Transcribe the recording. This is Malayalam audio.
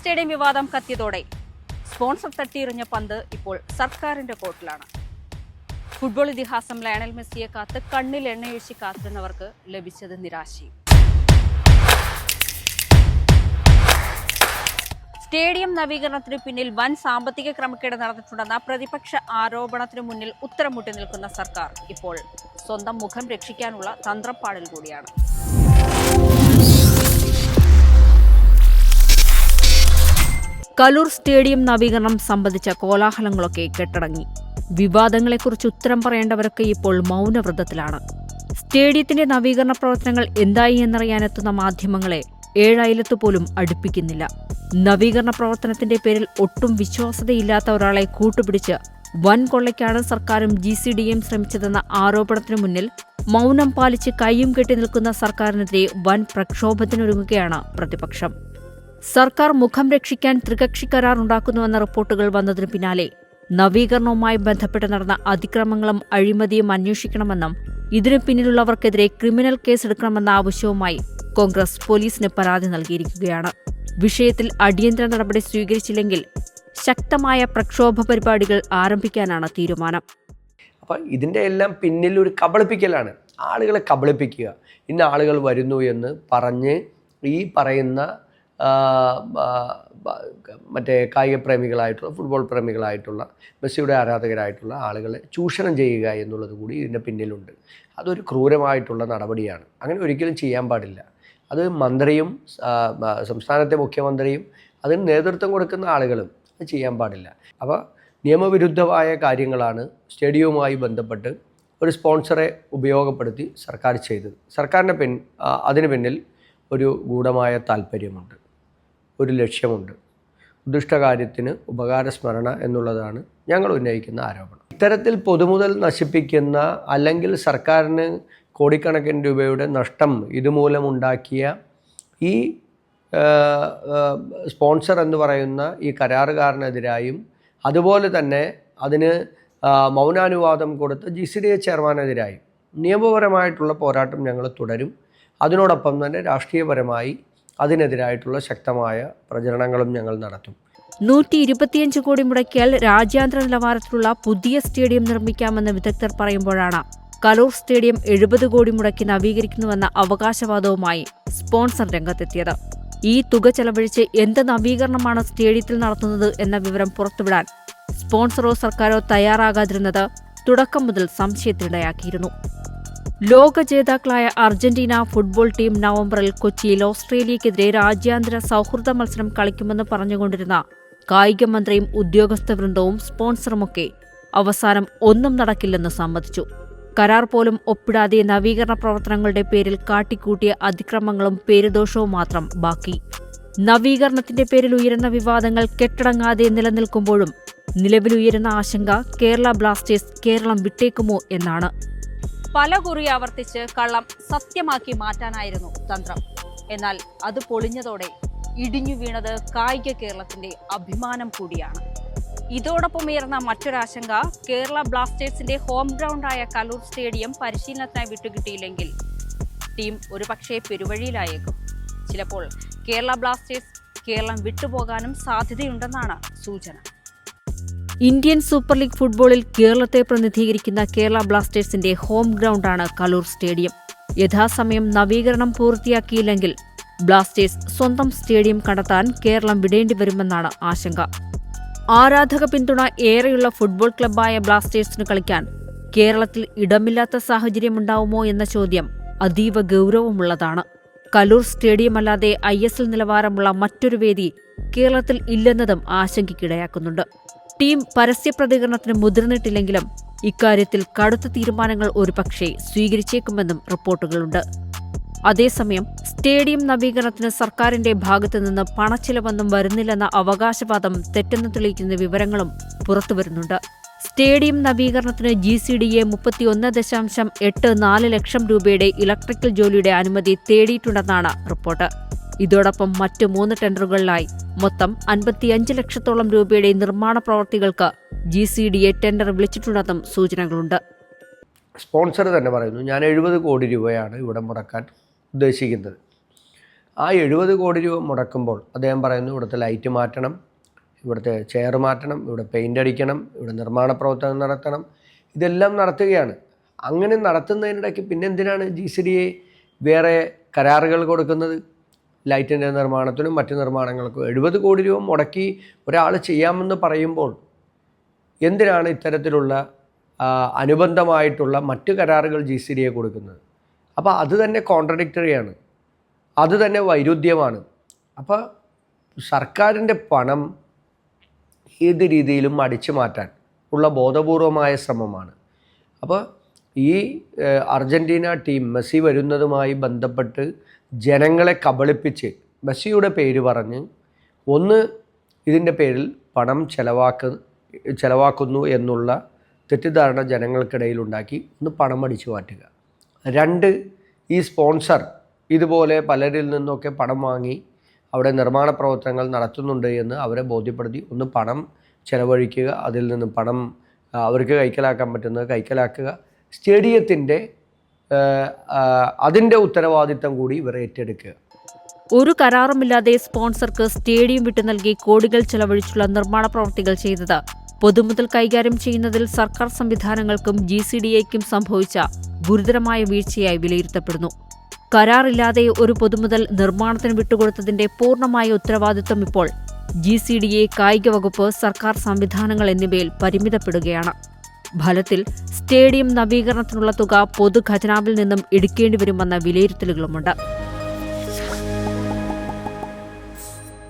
സ്റ്റേഡിയം വിവാദം കത്തിയതോടെ സ്പോൺസർ തട്ടിയെറിഞ്ഞ പന്ത് ഇപ്പോൾ സർക്കാരിന്റെ കോർട്ടിലാണ് ഫുട്ബോൾ ഇതിഹാസം ലയണൽ മെസ്സിയെ കാത്ത് കണ്ണിൽ എണ്ണയൊഴിച്ച് കാത്തിരുന്നവർക്ക് ലഭിച്ചത് നിരാശയും. സ്റ്റേഡിയം നവീകരണത്തിന് പിന്നിൽ വൻ സാമ്പത്തിക ക്രമക്കേട് നടന്നിട്ടുണ്ടെന്ന പ്രതിപക്ഷ ആരോപണത്തിന് മുന്നിൽ ഉത്തരം മുട്ടി നിൽക്കുന്ന സർക്കാർ ഇപ്പോൾ സ്വന്തം മുഖം രക്ഷിക്കാനുള്ള തന്ത്രപ്പാടിൽ കൂടിയാണ്. കലൂർ സ്റ്റേഡിയം നവീകരണം സംബന്ധിച്ച കോലാഹലങ്ങളൊക്കെ കെട്ടടങ്ങി. വിവാദങ്ങളെക്കുറിച്ച് ഉത്തരം പറയേണ്ടവരൊക്കെ ഇപ്പോൾ മൗനവ്രതത്തിലാണ്. സ്റ്റേഡിയത്തിന്റെ നവീകരണ പ്രവർത്തനങ്ങൾ എന്തായി എന്നറിയാനെത്തുന്ന മാധ്യമങ്ങളെ ഏഴായിലത്ത് പോലും അടുപ്പിക്കുന്നില്ല. നവീകരണ പ്രവർത്തനത്തിന്റെ പേരിൽ ഒട്ടും വിശ്വാസതയില്ലാത്ത ഒരാളെ കൂട്ടുപിടിച്ച് വൻ കൊള്ളയ്ക്കാണ് സർക്കാരും ജി സി ഡി എം ശ്രമിച്ചതെന്ന ആരോപണത്തിനു മുന്നിൽ മൗനം പാലിച്ച് കൈയും കെട്ടി നിൽക്കുന്ന സർക്കാരിനെതിരെ വൻ പ്രക്ഷോഭത്തിനൊരുങ്ങുകയാണ് പ്രതിപക്ഷം. സർക്കാർ മുഖം രക്ഷിക്കാൻ ത്രികക്ഷി കരാർ ഉണ്ടാക്കുന്നുവെന്ന റിപ്പോർട്ടുകൾ വന്നതിനു പിന്നാലെ നവീകരണവുമായി ബന്ധപ്പെട്ട് നടന്ന അതിക്രമങ്ങളും അഴിമതിയും അന്വേഷിക്കണമെന്നും ഇതിനു പിന്നിലുള്ളവർക്കെതിരെ ക്രിമിനൽ കേസെടുക്കണമെന്ന ആവശ്യവുമായി കോൺഗ്രസ് പോലീസിന് പരാതി നൽകിയിരിക്കുകയാണ്. വിഷയത്തിൽ അടിയന്തര നടപടി സ്വീകരിച്ചില്ലെങ്കിൽ ശക്തമായ പ്രക്ഷോഭ പരിപാടികൾ ആരംഭിക്കാനാണ് തീരുമാനം. അപ്പം ഇതിന്റെ എല്ലാം പിന്നിൽ ഒരു കബളിപ്പിക്കലാണ്. ആളുകളെ കബളിപ്പിക്കുക. ഇന്ന ആളുകൾ വരുന്നു എന്ന് പറഞ്ഞ് ഈ പറയുന്ന മറ്റേ കായിക പ്രേമികളായിട്ടുള്ള ഫുട്ബോൾ പ്രേമികളായിട്ടുള്ള മെസ്സിയുടെ ആരാധകരായിട്ടുള്ള ആളുകളെ ചൂഷണം ചെയ്യുക എന്നുള്ളത് കൂടി ഇതിന്റെ പിന്നിലുണ്ട്. അതൊരു ക്രൂരമായിട്ടുള്ള നടപടിയാണ്. അങ്ങനെ ഒരിക്കലും ചെയ്യാൻ പാടില്ല. അത് മന്ത്രിയും സംസ്ഥാനത്തെ മുഖ്യമന്ത്രിയും അതിന് നേതൃത്വം കൊടുക്കുന്ന ആളുകളും അത് ചെയ്യാൻ പാടില്ല. അപ്പോൾ നിയമവിരുദ്ധമായ കാര്യങ്ങളാണ് സ്റ്റേഡിയവുമായി ബന്ധപ്പെട്ട് ഒരു സ്പോൺസറെ ഉപയോഗപ്പെടുത്തി സർക്കാർ ചെയ്തത്. സർക്കാരിന്റെ പിൻ അതിന് പിന്നിൽ ഒരു ഗൂഢമായ താല്പര്യമുണ്ട്. ഒരു ലക്ഷ്യമുണ്ട്. ഉദ്ദിഷ്ടകാര്യത്തിന് ഉപകാരസ്മരണ എന്നുള്ളതാണ് ഞങ്ങൾ ഉന്നയിക്കുന്ന ആരോപണം. ഇത്തരത്തിൽ പൊതുമുതൽ നശിപ്പിക്കുന്ന അല്ലെങ്കിൽ സർക്കാരിന് കോടിക്കണക്കിന് രൂപയുടെ നഷ്ടം ഇതുമൂലമുണ്ടാക്കിയ ഈ സ്പോൺസർ എന്ന് പറയുന്ന ഈ കരാറുകാരനെതിരായും അതുപോലെ തന്നെ അതിന് മൗനാനുവാദം കൊടുത്ത ജി സി ഡി എ ചെയർമാനെതിരായും നിയമപരമായിട്ടുള്ള പോരാട്ടം ഞങ്ങൾ തുടരും. അതിനോടൊപ്പം തന്നെ രാഷ്ട്രീയപരമായി അതിനെതിരായിട്ടുള്ള ശക്തമായ പ്രചരണങ്ങളും ഞങ്ങൾ നടത്തും. നൂറ്റി ഇരുപത്തിയഞ്ച് കോടി മുടക്കിയാൽ രാജ്യാന്തര നിലവാരത്തിലുള്ള പുതിയ സ്റ്റേഡിയം നിർമ്മിക്കാമെന്ന് വിദഗ്ധർ പറയുമ്പോഴാണ്. കലൂർ സ്റ്റേഡിയം എഴുപത് കോടി മുടക്കി നവീകരിക്കുന്നുവെന്ന അവകാശവാദവുമായി സ്പോൺസർ രംഗത്തെത്തിയത്. ഈ തുക ചെലവഴിച്ച് എന്ത് നവീകരണമാണ് സ്റ്റേഡിയത്തിൽ നടത്തുന്നത് എന്ന വിവരം പുറത്തുവിടാൻ സ്പോൺസറോ സർക്കാരോ തയ്യാറാകാതിരുന്നത് തുടക്കം മുതൽ സംശയത്തിനിടയാക്കിയിരുന്നു. ലോക ജേതാക്കളായ അർജന്റീന ഫുട്ബോൾ ടീം നവംബറിൽ കൊച്ചിയിൽ ഓസ്ട്രേലിയക്കെതിരെ രാജ്യാന്തര സൗഹൃദ മത്സരം കളിക്കുമെന്ന് പറഞ്ഞുകൊണ്ടിരുന്ന കായിക മന്ത്രിയും ഉദ്യോഗസ്ഥ വൃന്ദവും സ്പോൺസറുമൊക്കെ അവസാനം ഒന്നും നടക്കില്ലെന്ന് സമ്മതിച്ചു. കരാർ പോലും ഒപ്പിടാതെ നവീകരണ പ്രവർത്തനങ്ങളുടെ പേരിൽ കാട്ടിക്കൂട്ടിയ അതിക്രമങ്ങളും പേരുദോഷവും മാത്രം ബാക്കി. നവീകരണത്തിന്റെ പേരിൽ ഉയരുന്ന വിവാദങ്ങൾ കെട്ടടങ്ങാതെ നിലനിൽക്കുമ്പോഴും നിലവിലുയരുന്ന ആശങ്ക കേരള ബ്ലാസ്റ്റേഴ്സ് കേരളം വിട്ടേക്കുമോ എന്നാണ്. പല കുറി ആവർത്തിച്ച് കള്ളം സത്യമാക്കി മാറ്റാനായിരുന്നു തന്ത്രം. എന്നാൽ അത് പൊളിഞ്ഞതോടെ ഇടിഞ്ഞു വീണത് കായിക കേരളത്തിന്റെ അഭിമാനം കൂടിയാണ്. ഇതോടൊപ്പം ഉയർന്ന മറ്റൊരാശങ്ക കേരള ബ്ലാസ്റ്റേഴ്സിന്റെ ഹോം ഗ്രൗണ്ടായ കലൂർ സ്റ്റേഡിയം പരിശീലനത്തിനായി വിട്ടുകിട്ടിയില്ലെങ്കിൽ ടീം ഒരുപക്ഷെ പെരുവഴിയിലായേക്കും. ചിലപ്പോൾ കേരള ബ്ലാസ്റ്റേഴ്സ് കേരളം വിട്ടുപോകാനും സാധ്യതയുണ്ടെന്നാണ് സൂചന. ഇന്ത്യൻ സൂപ്പർ ലീഗ് ഫുട്ബോളിൽ കേരളത്തെ പ്രതിനിധീകരിക്കുന്ന കേരള ബ്ലാസ്റ്റേഴ്സിന്റെ ഹോം ഗ്രൗണ്ടാണ് കലൂർ സ്റ്റേഡിയം. യഥാസമയം നവീകരണം പൂർത്തിയാക്കിയില്ലെങ്കിൽ ബ്ലാസ്റ്റേഴ്സ് സ്വന്തം സ്റ്റേഡിയം കണ്ടെത്താൻ കേരളം വിടേണ്ടി വരുമെന്നാണ് ആശങ്ക. ആരാധക പിന്തുണ ഏറെയുള്ള ഫുട്ബോൾ ക്ലബ്ബായ ബ്ലാസ്റ്റേഴ്സിന് കളിക്കാൻ കേരളത്തിൽ ഇടമില്ലാത്ത സാഹചര്യമുണ്ടാവുമോ എന്ന ചോദ്യം അതീവ ഗൗരവമുള്ളതാണ്. കലൂർ സ്റ്റേഡിയമല്ലാതെ ഐ എസ് എൽ നിലവാരമുള്ള മറ്റൊരു വേദി കേരളത്തിൽ ഇല്ലെന്നതും ആശങ്കയ്ക്കിടയാക്കുന്നുണ്ട്. ടീം പരസ്യ പ്രതികരണത്തിന് മുതിർന്നിട്ടില്ലെങ്കിലും ഇക്കാര്യത്തിൽ കടുത്ത തീരുമാനങ്ങൾ ഒരുപക്ഷെ സ്വീകരിച്ചേക്കുമെന്നും റിപ്പോർട്ടുകളുണ്ട്. അതേസമയം സ്റ്റേഡിയം നവീകരണത്തിന് സർക്കാരിന്റെ ഭാഗത്തുനിന്ന് പണച്ചിലവൊന്നും വരുന്നില്ലെന്ന അവകാശവാദം തെറ്റെന്ന് തെളിയിക്കുന്ന വിവരങ്ങളും പുറത്തുവരുന്നുണ്ട്. സ്റ്റേഡിയം നവീകരണത്തിന് ജി സി ഡി എ മുപ്പത്തിയൊന്ന് ദശാംശം എട്ട് നാല് ലക്ഷം രൂപയുടെ ഇലക്ട്രിക്കൽ ജോലിയുടെ അനുമതി തേടിയിട്ടുണ്ടെന്നാണ് റിപ്പോർട്ട്. ഇതോടൊപ്പം മറ്റ് മൂന്ന് ടെൻഡറുകളിലായി. മൊത്തം അൻപത്തിയഞ്ച് ലക്ഷത്തോളം രൂപയുടെ നിർമ്മാണ പ്രവൃത്തികൾക്ക് G C D A tender വിളിച്ചിട്ടുണ്ടെന്നും സൂചനകളുണ്ട്. സ്പോൺസർ തന്നെ പറയുന്നു ഞാൻ എഴുപത് കോടി രൂപയാണ് ഇവിടെ മുടക്കാൻ ഉദ്ദേശിക്കുന്നത്. ആ എഴുപത് കോടി രൂപ മുടക്കുമ്പോൾ അദ്ദേഹം പറയുന്നു ഇവിടുത്തെ ലൈറ്റ് മാറ്റണം ഇവിടുത്തെ ചെയർ മാറ്റണം ഇവിടെ പെയിന്റ് അടിക്കണം ഇവിടെ നിർമ്മാണ പ്രവർത്തനം നടത്തണം ഇതെല്ലാം നടത്തുകയാണ്. അങ്ങനെ നടത്തുന്നതിനിടയ്ക്ക് പിന്നെ എന്തിനാണ് ജി സി ഡി എ വേറെ കരാറുകൾ കൊടുക്കുന്നത്? ലൈറ്റിന്റെ നിർമ്മാണത്തിനും മറ്റ് നിർമ്മാണങ്ങൾക്കും എഴുപത് കോടി രൂപ മുടക്കി ഒരാൾ ചെയ്യാമെന്ന് പറയുമ്പോൾ എന്തിനാണ് ഇത്തരത്തിലുള്ള അനുബന്ധമായിട്ടുള്ള മറ്റ് കരാറുകൾ ജി സി ഡി എ കൊടുക്കുന്നത്? അപ്പോൾ അത് തന്നെ കോൺട്രഡിക്റ്ററിയാണ് അത് തന്നെ വൈരുദ്ധ്യമാണ്. അപ്പോൾ സർക്കാരിന്റെ പണം ഏത് രീതിയിലും അടിച്ചു മാറ്റാൻ ഉള്ള ബോധപൂർവമായ ശ്രമമാണ്. അപ്പോൾ ഈ അർജന്റീന ടീം മെസ്സി വരുന്നതുമായി ബന്ധപ്പെട്ട് ജനങ്ങളെ കബളിപ്പിച്ച് മെസ്സിയുടെ പേര് പറഞ്ഞ് ഒന്ന് ഇതിന്റെ പേരിൽ പണം ചെലവാക്ക ചെലവാക്കുന്നു എന്നുള്ള തെറ്റിദ്ധാരണ ജനങ്ങൾക്കിടയിൽ ഉണ്ടാക്കി ഒന്ന് പണം അടിച്ചു മാറ്റുക. രണ്ട് ഈ സ്പോൺസർ ഇതുപോലെ പലരിൽ നിന്നൊക്കെ പണം വാങ്ങി അവിടെ നിർമ്മാണ പ്രവർത്തനങ്ങൾ നടത്തുന്നുണ്ട് എന്ന് അവരെ ബോധ്യപ്പെടുത്തി ഒന്ന് പണം ചെലവഴിക്കുക അതിൽ നിന്ന് പണം അവർക്ക് കൈക്കലാക്കാൻ പറ്റുന്നത് കൈക്കലാക്കുക സ്റ്റേഡിയത്തിന്റെ അതിന്റെ ഉത്തരവാദിത്തം കൂടി ഇവർ ഏറ്റെടുക്കുക. ഒരു കരാറുമില്ലാതെ സ്പോൺസർക്ക് സ്റ്റേഡിയം വിട്ടു നൽകി കോടികൾ ചെലവഴിച്ചുള്ള നിർമ്മാണ പ്രവൃത്തികൾ ചെയ്തത് പൊതുമുതൽ കൈകാര്യം ചെയ്യുന്നതിൽ സർക്കാർ സംവിധാനങ്ങൾക്കും ജി സി ഡി എക്കും സംഭവിച്ച ഗുരുതരമായ വീഴ്ചയായി വിലയിരുത്തപ്പെടുന്നു. കരാറില്ലാതെ ഒരു പൊതുമുതൽ നിർമ്മാണത്തിന് വിട്ടുകൊടുത്തതിന്റെ പൂർണമായ ഉത്തരവാദിത്വം ഇപ്പോൾ ജി സി ഡി എ കായിക വകുപ്പ് സർക്കാർ സംവിധാനങ്ങൾ എന്നിവയിൽ പരിമിതപ്പെടുകയാണ്. ഫലത്തിൽ സ്റ്റേഡിയം നവീകരണത്തിനുള്ള തുക പൊതുഖജനാവിൽ നിന്നും എടുക്കേണ്ടിവരുമെന്ന വിലയിരുത്തലുകളുമുണ്ട്.